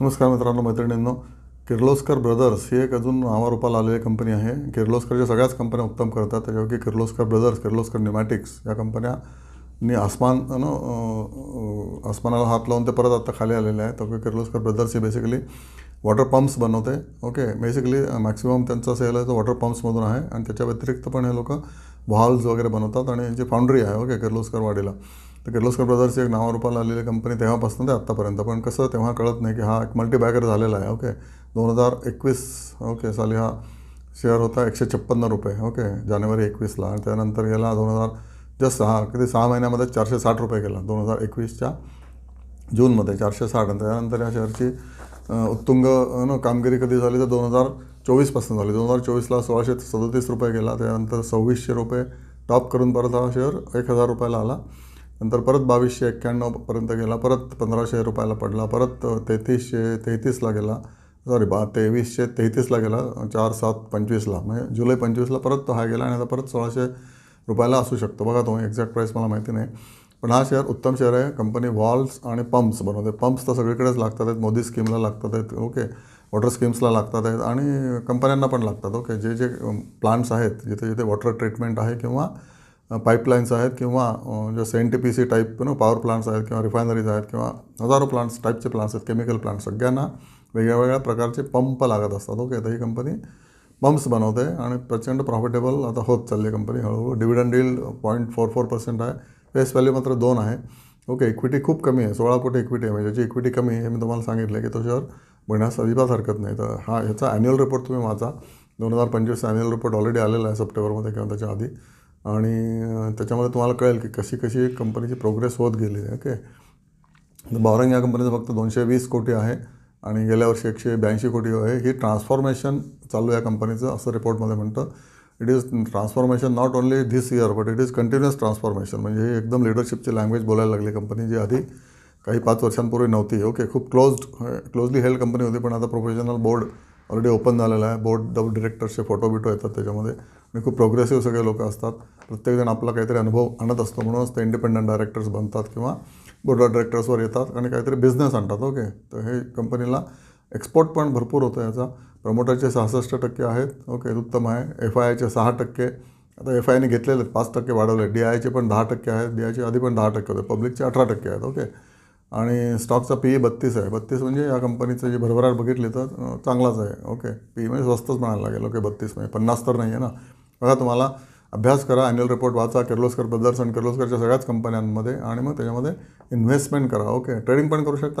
नमस्कार मित्रांनो मैत्रिणींनो. किर्लोस्कर ब्रदर्स ही एक अजून नावारूपाला आलेली कंपनी आहे. किर्लोस्करच्या सगळ्याच कंपन्या उत्तम करतात. त्याच्यापैकी किर्लोस्कर ब्रदर्स किर्लोस्कर न्युमॅटिक्स या कंपन्यांनी आसमान नो आसमानाला हात लावून ते परत आता खाली आलेले आहेत. ओके किर्लोस्कर ब्रदर्स हे बेसिकली वॉटर पंप्स बनवते. ओके बेसिकली मॅक्सिमम त्यांचा सेल आहे तो वॉटर पंप्समधून आहे. आणि त्याच्या व्यतिरिक्त पण हे लोक व्हॉल्स वगैरे बनवतात. आणि यांची फाउंड्री आहे ओके किर्लोस्कर वाडीला तर किर्लोस्कर ब्रदर्स एक नावारूपाला आलेली कंपनी तेव्हापासून ते आत्तापर्यंत. पण कसं तेव्हा कळत नाही की हा एक मल्टीबॅगर झालेला आहे. ओके दोन हजार एकवीस ओके साली हा शेअर होता एकशे छप्पन्न रुपये. ओके जानेवारी एकवीसला. आणि त्यानंतर गेला दोन हजार जस्ट सहा किती सहा महिन्यामध्ये चारशे साठ रुपये गेला दोन हजार एकवीसच्या जूनमध्ये चारशे साठ. आणि त्यानंतर या शेअरची उत्तुंग न कामगिरी कधी झाली? तर दोन हजार चोवीसपासून झाली. दोन हजार चोवीसला सोळाशे सदतीस रुपये गेला त्यानंतर सव्वीसशे रुपये टॉप करून परत हा शेअर एक हजार रुपयाला आला. नंतर परत बावीसशे एक्क्याण्णवपर्यंत गेला परत पंधराशे रुपयाला पडला परत तेहतीसशे तेहतीसला गेला. सॉरी बा तेवीसशे तेहतीसला गेला चार सात पंचवीसला. म्हणजे जुलै पंचवीसला परत तो हा गेला आणि आता परत सोळाशे रुपयाला असू शकतो. बघा तुम्ही एक्झॅक्ट प्राईस मला माहिती नाही. पण हा शेअर उत्तम शेअर आहे. कंपनी वॉल्स आणि पंप्स बनवते. पंप्स तर सगळीकडेच लागतात आहेत. मोदी स्कीमला लागतात आहेत. ओके वॉटर स्कीम्सला लागतात आहेत. आणि कंपन्यांना पण लागतात. ओके जे जे प्लांट्स आहेत जिथे जिथे वॉटर ट्रीटमेंट आहे किंवा पाईपलाईन्स आहेत किंवा जसं N T P C type no power plants आहेत किंवा रिफायनरीज आहेत किंवा हजारो प्लांट्स टाईपचे प्लांट्स आहेत केमिकल प्लांट्स सगळ्यांना वेगळ्या वेगळ्या प्रकारचे पंप लागत असतात. ओके तर ही कंपनी पंप्स बनवते आणि प्रचंड प्रॉफिटेबल आता होत चालली कंपनी हळूहळू. डिव्हिडंड डील पॉईंट फोर फोर पर्सेंट आहे. फेस व्हॅल्यू मात्र दोन आहे. ओके इक्विटी खूप कमी आहे. सोळा कोटी इक्विटी आहे. म्हणजे ज्याची इक्विटी कमी आहे हे मी तुम्हाला सांगितलं की तो शेअर बघण्यास अजिबात हरकत नाही. तर हा ह्याचा ॲन्युअल रिपोर्ट तुम्ही वाचा. दोन हजार पंचवीसचा ॲन्युअल रिपोर्ट ऑलरेडी आलेला आहे सप्टेंबरमध्ये किंवा त्याच्या आधी. आणि त्याच्यामध्ये तुम्हाला कळेल की कशी कशी कंपनीची प्रोग्रेस होत गेली आहे ओके तर बॉरंग या कंपनीचं फक्त दोनशे वीस कोटी आहे आणि गेल्या वर्षी एकशे ब्याऐंशी कोटी आहे. ही ट्रान्सफॉर्मेशन चालू या कंपनीचं असं रिपोर्टमध्ये म्हणतं. It is transformation not only this year but it is continuous transformation म्हणजे ही एकदम लिडरशिपची लँग्वेज बोलायला लागली कंपनी जी आधी. काही पाच वर्षांपूर्वी नव्हती ओके खूप क्लोज क्लोजली हेल्ड कंपनी होती पण आता प्रोफेशनल बोर्ड ऑलरेडी ओपन झालेला आहे. बोर्ड डब डिरेक्टर्सचे फोटो बिटो येतात त्याच्यामध्ये. आणि खूप प्रोग्रेसिव्ह सगळे लोक असतात. प्रत्येकजण आपला काहीतरी अनुभव आणत असतो. म्हणूनच ते इंडिपेंडंट डायरेक्टर्स बनतात किंवा बोर्ड ऑफ डायरेक्टर्सवर येतात आणि काहीतरी बिझनेस आणतात. ओके तर हे कंपनीला एक्सपोर्ट पण भरपूर होतं याचा. प्रमोटरचे सहासष्ट टक्के आहेत. ओके उत्तम आहे. एफ आय आयचे सहा टक्के. आता एफ आय आयने घेतलेले आहेत पाच टक्के वाढवले. डी आयचे पण दहा टक्के आहेत. डी आयचे आधी पण दहा टक्के होते. पब्लिकचे अठरा टक्के आहेत. ओके आणि स्टॉकचा पी ई बत्तीस आहे. बत्तीस म्हणजे या कंपनीचं जे भरभराट बघितली तर चांगलाच आहे. ओके पी म्हणजे स्वस्तच म्हणायला लागेल. ओके बत्तीस म्हणजे पन्नास तर नाही आहे ना. बघा तुम्हाला अभ्यास करा ॲन्युअल रिपोर्ट वाचा किर्लोस्कर ब्रदर्स आणि किर्लोस्करच्या सगळ्याच कंपन्यांमध्ये आणि मग त्याच्यामध्ये इन्व्हेस्टमेंट करा. ओके ट्रेडिंग पण करू शकता.